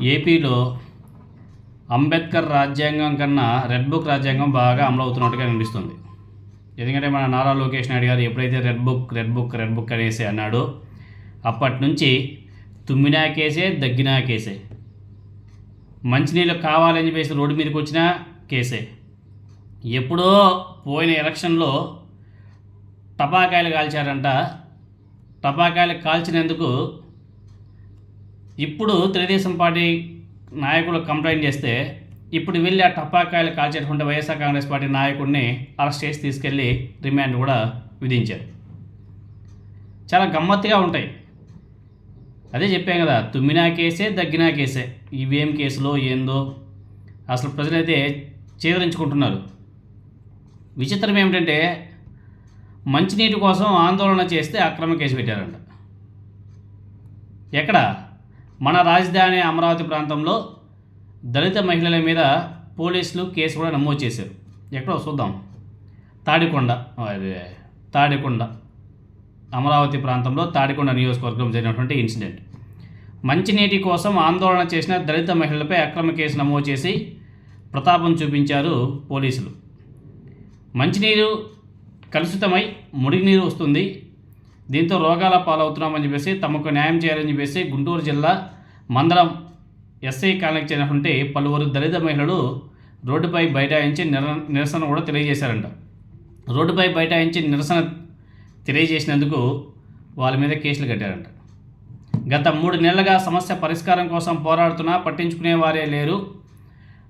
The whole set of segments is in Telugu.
ఏపీలో అంబేద్కర్ రాజ్యాంగం కన్నా రెడ్ బుక్ రాజ్యాంగం బాగా అమలు అవుతున్నట్టుగా అనిపిస్తుంది ఎందుకంటే మన నారా లోకేష్ నాయుడు గారు ఎప్పుడైతే red book red book red book అనేసి అన్నాడో అప్పటి నుంచి తుమ్మినా కేసే దగ్గినా కేసే. మంచినీళ్ళు కావాలని చెప్పేసి రోడ్డు మీదకి వచ్చినా కేసే. ఎప్పుడో పోయిన ఎలక్షన్లో టపాకాయలు కాల్చారంట. టపాకాయలు కాల్చినందుకు ఇప్పుడు తెలుగుదేశం పార్టీ నాయకులు కంప్లైంట్ చేస్తే ఇప్పుడు వెళ్ళి ఆ టపాకాయలు కాల్చేటువంటి వైఎస్ఆర్ కాంగ్రెస్ పార్టీ నాయకుడిని అరెస్ట్ చేసి తీసుకెళ్ళి రిమాండ్ కూడా విధించారు. చాలా గమ్మత్తుగా ఉంటాయి. అదే చెప్పాం కదా తుమ్మినా కేసే దగ్గినా కేసే. ఇవేం కేసులో ఏందో అసలు ప్రజలైతే చేదరించుకుంటున్నారు. విచిత్రం ఏమిటంటే మంచినీటి కోసం ఆందోళన చేస్తే అక్రమ కేసు పెట్టారంట. ఎక్కడ? మన రాజధాని అమరావతి ప్రాంతంలో దళిత మహిళల మీద పోలీసులు కేసు కూడా నమోదు చేశారు. ఎక్కడో చూద్దాం. తాడికొండ. అదే తాడికొండ. అమరావతి ప్రాంతంలో తాడికొండ నియోజకవర్గం జరిగినటువంటి ఇన్సిడెంట్. మంచినీటి కోసం ఆందోళన చేసిన దళిత మహిళలపై అక్రమ కేసు నమోదు చేసి ప్రతాపం చూపించారు పోలీసులు. మంచినీరు కలుషితమై ముడినీరు వస్తుంది. దీంతో రోగాల పాలవుతున్నామని చెప్పేసి తమకు న్యాయం చేయాలని చెప్పేసి గుంటూరు జిల్లా మందరం ఎస్ఐ కాలనీకి చెందినటువంటి పలువురు దళిత మహిళలు రోడ్డుపై బైఠాయించి నిర నిరసన కూడా తెలియజేశారంట. రోడ్డుపై బైఠాయించి నిరసన తెలియజేసినందుకు వాళ్ళ మీద కేసులు కట్టారంట. గత మూడు నెలలుగా సమస్య పరిష్కారం కోసం పోరాడుతున్నా పట్టించుకునే వారే లేరు.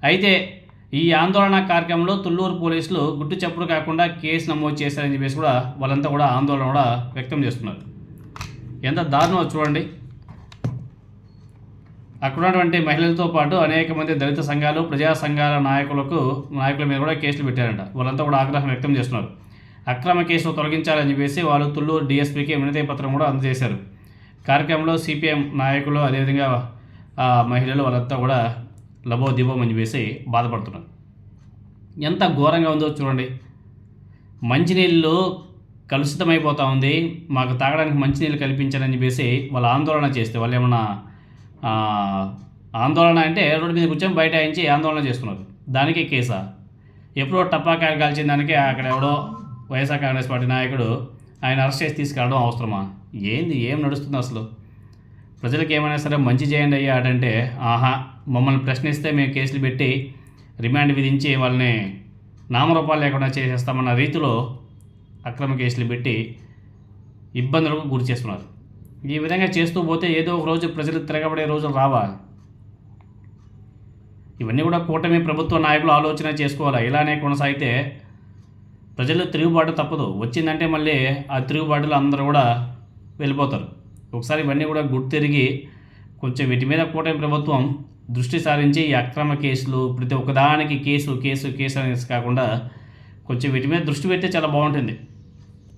అయితే ఈ ఆందోళన కార్యక్రమంలో తుళ్ళూరు పోలీసులు గుట్టు చప్పుడు కాకుండా కేసు నమోదు చేశారని చెప్పేసి కూడా వాళ్ళంతా కూడా ఆందోళన కూడా వ్యక్తం చేస్తున్నారు. ఎంత దారుణం చూడండి. అక్కడ ఉన్నటువంటి మహిళలతో పాటు అనేక మంది దళిత సంఘాలు ప్రజా సంఘాల నాయకులకు నాయకుల మీద కూడా కేసులు పెట్టారంట. వాళ్ళంతా కూడా ఆగ్రహం వ్యక్తం చేస్తున్నారు. అక్రమ కేసులు తొలగించాలని చెప్పేసి వాళ్ళు తుళ్ళూరు డిఎస్పీకి వినతి పత్రం కూడా అందజేశారు. కార్యక్రమంలో సిపిఎం నాయకులు అదేవిధంగా మహిళలు వాళ్ళంతా కూడా లబో దిబోం అని చెప్పేసి బాధపడుతున్నారు. ఎంత ఘోరంగా ఉందో చూడండి. మంచినీళ్ళు కలుషితమైపోతూ ఉంది. మాకు తాగడానికి మంచినీళ్ళు కల్పించాలని చెప్పేసి వాళ్ళు ఆందోళన చేస్తే వాళ్ళు ఏమన్నా ఆందోళన అంటే రోడ్డు మీద కూర్చొని బయట అయించి ఆందోళన చేస్తున్నారు. దానికే కేసా. ఎప్పుడో టపాకాయలు కాల్చిన దానికి అక్కడ ఎవడో వైఎస్ఆర్ కాంగ్రెస్ పార్టీ నాయకుడు ఆయన అరెస్ట్ చేసి తీసుకెళ్ళడం అవసరమా? ఏంది? ఏం నడుస్తుంది అసలు? ప్రజలకు ఏమైనా సరే మంచి చేయండి అయ్యా అంటే ఆహా మమ్మల్ని ప్రశ్నిస్తే మేము కేసులు పెట్టి రిమాండ్ విధించి వాళ్ళని నామరూపాలు లేకుండా చేసేస్తామన్న రీతిలో అక్రమ కేసులు పెట్టి ఇబ్బందులకు గురి చేస్తున్నారు. ఈ విధంగా చేస్తూ పోతే ఏదో ఒక రోజు ప్రజలు తిరగబడే రోజులు రావా? ఇవన్నీ కూడా కూటమి ప్రభుత్వ నాయకులు ఆలోచన చేసుకోవాలి? ఇలానే కొనసాగితే ప్రజలు తిరుగుబాటు తప్పదు. వచ్చిందంటే మళ్ళీ ఆ తిరుగుబాటులో అందరూ కూడా వెళ్ళిపోతారు. ఒకసారి ఇవన్నీ కూడా గుర్తు తిరిగి కొంచెం వీటి మీద కూటమి ప్రభుత్వం దృష్టి సారించి ఈ అక్రమ కేసులు ప్రతి ఒక్కదానికి కేసు కేసు కేసు అనేసి కాకుండా కొంచెం వీటి మీద దృష్టి పెడితే చాలా బాగుంటుంది.